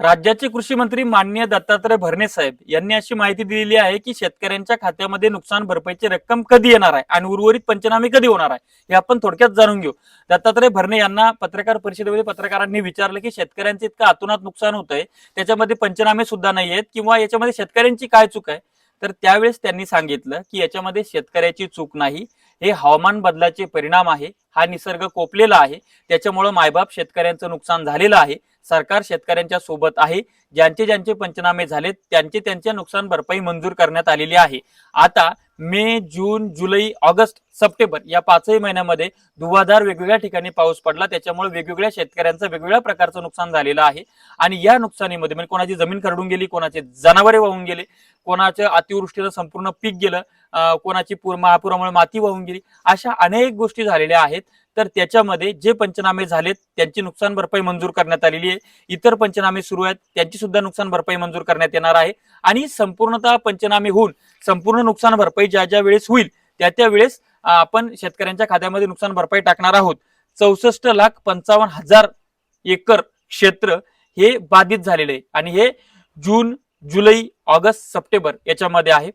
राज्याचे कृषी मंत्री मान्य दत्तात्रय भरणे साहेब यांनी अशी माहिती दिलेली आहे की शेतकऱ्यांच्या खात्यामध्ये नुकसान भरपाईची रक्कम कधी येणार आहे आणि उर्वरित पंचनामे कधी होणार आहे हे आपण थोडक्यात जाणून घेऊ. दत्तात्रय भरणे यांना पत्रकार परिषदेमध्ये पत्रकारांनी विचारलं की शेतकऱ्यांचं इतकं आतोनात नुकसान होत आहे त्याच्यामध्ये पंचनामे सुद्धा नाही आहेत किंवा याच्यामध्ये शेतकऱ्यांची काय चूक आहे? तर त्यावेळेस त्यांनी सांगितलं की याच्यामध्ये शेतकऱ्याची चूक नाही हे हवामान बदलाचे परिणाम आहे हा निसर्ग कोपलेला आहे त्याच्यामुळं मायबाप शेतकऱ्यांचं नुकसान झालेलं आहे सरकार शेतकऱ्यांच्या सोबत आहे. ज्यांचे ज्यांचे पंचनामे झालेत त्यांचे त्यांच्या नुकसान भरपाई मंजूर करण्यात आलेली आहे. आता मे जून जुलै ऑगस्ट सप्टेंबर या पाचही महिन्यामध्ये धुवाधार वेगवेगळ्या ठिकाणी पाऊस पडला. त्याच्यामुळे वेगवेगळ्या शेतकऱ्यांचं वेगवेगळ्या प्रकारचं नुकसान झालेलं आहे. आणि या नुकसानीमध्ये म्हणजे कोणाची जमीन खरडून गेली कोणाचे जनावरे वाहून गेले कोणाच्या अतिवृष्टीनं संपूर्ण पीक गेलं कोणाची पूर महापुरामुळे माती वाहून गेली अशा अनेक गोष्टी झालेल्या आहेत. तर त्याच्यामध्ये जे पंचनामे झालेत त्यांची नुकसान भरपाई मंजूर करण्यात आलेली आहे. इतर पंचनामे सुरू आहेत त्यांची सुद्धा नुकसान भरपाई मंजूर करण्यात येणार आहे. आणि संपूर्णतः पंचनामे होऊन संपूर्ण नुकसान भरपाई ज्या ज्या वेळेस होईल त्या त्या वेळेस आपण शेतकऱ्यांच्या खात्यामध्ये नुकसान भरपाई टाकणार आहोत. चौसष्ट लाख पंचावन्न हजार एकर क्षेत्र हे बाधित झालेले आहे. आणि हे जून जुलै ऑगस्ट सप्टेंबर याच्यामध्ये आहे.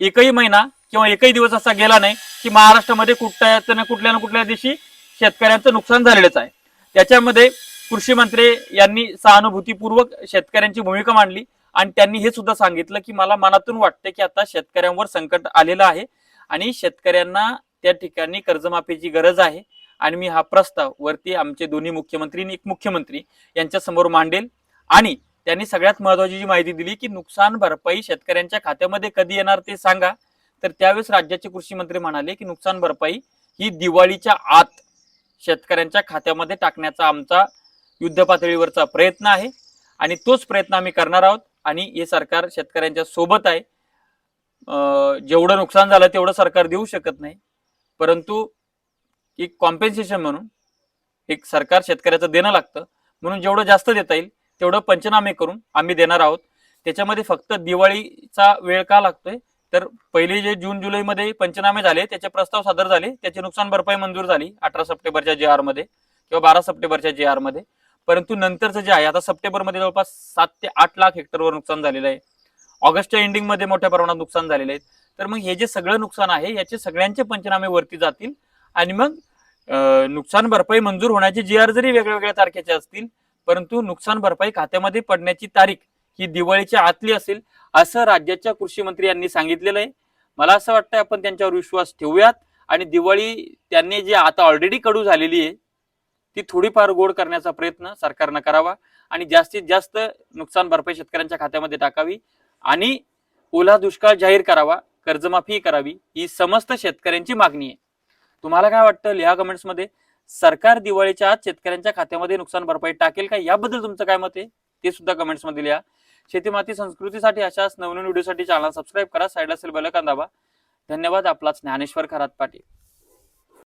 एकही महिना किंवा एकही दिवस असा गेला नाही की महाराष्ट्रामध्ये कुठल्या ना कुठल्या ना कुठल्या दिवशी शेतकऱ्यांचं नुकसान झालेलंच आहे. त्याच्यामध्ये कृषी मंत्री यांनी सहानुभूतीपूर्वक शेतकऱ्यांची भूमिका मांडली आणि त्यांनी हे सुद्धा सांगितलं की मला मनातून वाटते की आता शेतकऱ्यांवर संकट आलेलं आहे आणि शेतकऱ्यांना त्या ठिकाणी कर्जमाफीची गरज आहे आणि मी हा प्रस्ताव वरती आमचे दोन्ही मुख्यमंत्री आणि एक मुख्यमंत्री यांच्या समोर मांडेल. आणि त्यांनी सगळ्यात महत्वाची जी माहिती दिली की नुकसान भरपाई शेतकऱ्यांच्या खात्यामध्ये कधी येणार ते सांगा. तर त्यावेळेस राज्याचे कृषी मंत्री म्हणाले की नुकसान भरपाई ही दिवाळीच्या आत शेतकऱ्यांच्या खात्यामध्ये टाकण्याचा आमचा युद्ध पातळीवरचा प्रयत्न आहे. आणि तोच प्रयत्न आम्ही करणार आहोत. आणि हे सरकार शेतकऱ्यांच्या सोबत आहे. जेवढं नुकसान झालं तेवढं सरकार देऊ शकत नाही. परंतु एक कॉम्पेन्सेशन म्हणून एक सरकार शेतकऱ्याचं देणं लागतं. म्हणून जेवढं जास्त देता येईल तेवढं पंचनामे करून आम्ही देणार आहोत. त्याच्यामध्ये फक्त दिवाळीचा वेळ का लागतोय? तर पहिले जे जून जुलैमध्ये पंचनामे झाले त्याचे प्रस्ताव सादर झाले त्याची नुकसान भरपाई मंजूर झाली अठरा सप्टेंबरच्या जे आरमध्ये किंवा बारा सप्टेंबरच्या जे आरमध्ये परंतु नंतरचं जे आहे आता सप्टेंबरमध्ये जवळपास सात ते आठ लाख हेक्टरवर नुकसान झालेलं आहे. ऑगस्टच्या एंडिंगमध्ये मोठ्या प्रमाणात नुकसान झालेलं आहे. तर मग हे जे सगळं नुकसान आहे याचे सगळ्यांचे पंचनामे वरती जातील आणि मग नुकसान भरपाई मंजूर होण्याचे जी आर जरी वेगळ्या वेगळ्या तारखेचे असतील परंतु नुकसान भरपाई खात्यामध्ये पडण्याची तारीख ही दिवाळीच्या आतली असेल असं राज्याच्या कृषी मंत्री यांनी सांगितलेलं आहे. मला असं वाटतं आपण त्यांच्यावर विश्वास ठेवूयात आणि दिवाळी त्यांनी जी आता ऑलरेडी कडू झालेली आहे ती थोडीफार गोड करण्याचा प्रयत्न सरकारनं करावा आणि जास्तीत जास्त नुकसान भरपाई शेतकऱ्यांच्या खात्यामध्ये टाकावी आणि ओला दुष्काळ जाहीर करावा कर्जमाफी करावी ही समस्त शेतकऱ्यांची मागणी आहे. तुम्हाला काय वाटतं लिहा कमेंट्समध्ये? सरकार दिवाळीच्या आत शेतकऱ्यांच्या खात्यामध्ये नुकसान भरपाई टाकेल का? याबद्दल तुमचं काय मत आहे? ते सुद्धा कमेंट्समध्ये लिहा. शेतीमाती संस्कृतीसाठी अशाच नवनवीन व्हिडिओसाठी चॅनल सबस्क्राईब करा. साईडला असेल बलकान दाबा. धन्यवाद आपलाच ज्ञानेश्वर खरात पाटील.